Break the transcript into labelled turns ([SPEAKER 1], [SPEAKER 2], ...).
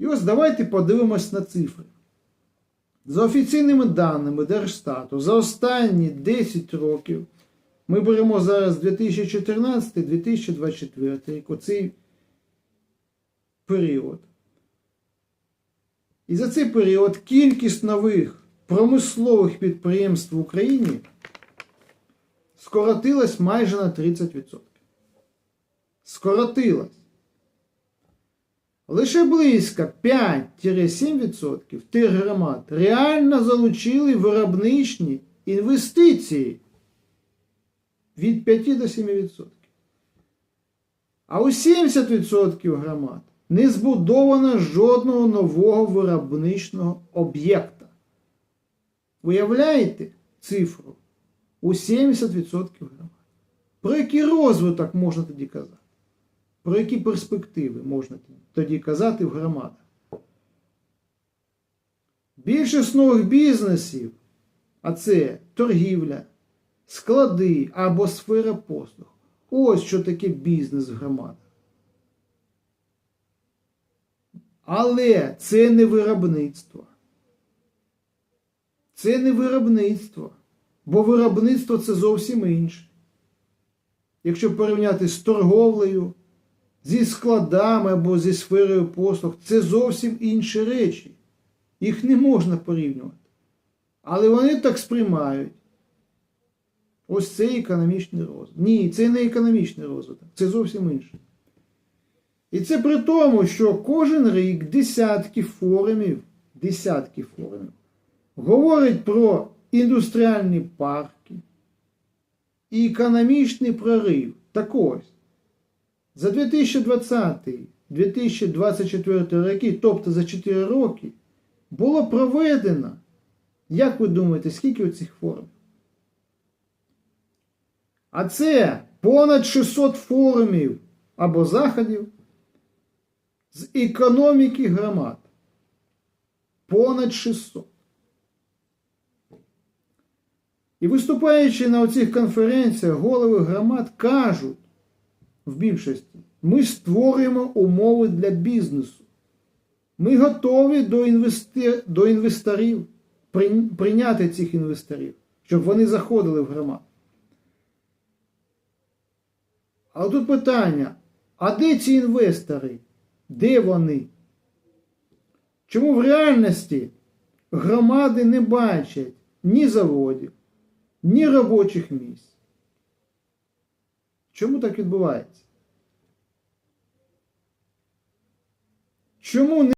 [SPEAKER 1] І ось давайте подивимось на цифри. За офіційними даними Держстату, за останні 10 років, ми беремо зараз 2014-2024 рік, оцей період. І за цей період кількість нових промислових підприємств в Україні скоротилась майже на 30%. Скоротилась. Лише близько 5-7% тих громад реально залучили виробничні інвестиції від 5 до 7%. А у 70% громад не збудовано жодного нового виробничного об'єкта. Уявляєте цифру? У 70% громад. Про який розвиток можна тоді казати? Про які перспективи можна тоді казати в громадах? Більшість нових бізнесів, а це торгівля, склади або сфера послуг. Ось що таке бізнес в громадах. Але це не виробництво. Це не виробництво. Бо виробництво це зовсім інше. Якщо порівняти з торговлею, зі складами або зі сферою послуг, це зовсім інші речі. Їх не можна порівнювати. Але вони так сприймають. Ось це економічний розвиток. Ні, це не економічний розвиток, це зовсім інше. І це при тому, що кожен рік десятки форумів, десятки форумів говорять про індустріальні парки і економічний прорив. Так ось, за 2020-2024 роки, тобто за 4 роки, було проведено, як ви думаєте, скільки оцих форумів? А це понад 600 форумів або заходів з економіки громад. Понад 600. І виступаючи на оцих конференціях, голови громад кажуть в більшості, ми створюємо умови для бізнесу. Ми готові до, інвести... до інвесторів, при... прийняти цих інвесторів, щоб вони заходили в громаду. Але тут питання: а де ці інвестори? Де вони? Чому в реальності громади не бачать ні заводів, ні робочих місць? Чому так відбувається? Чому не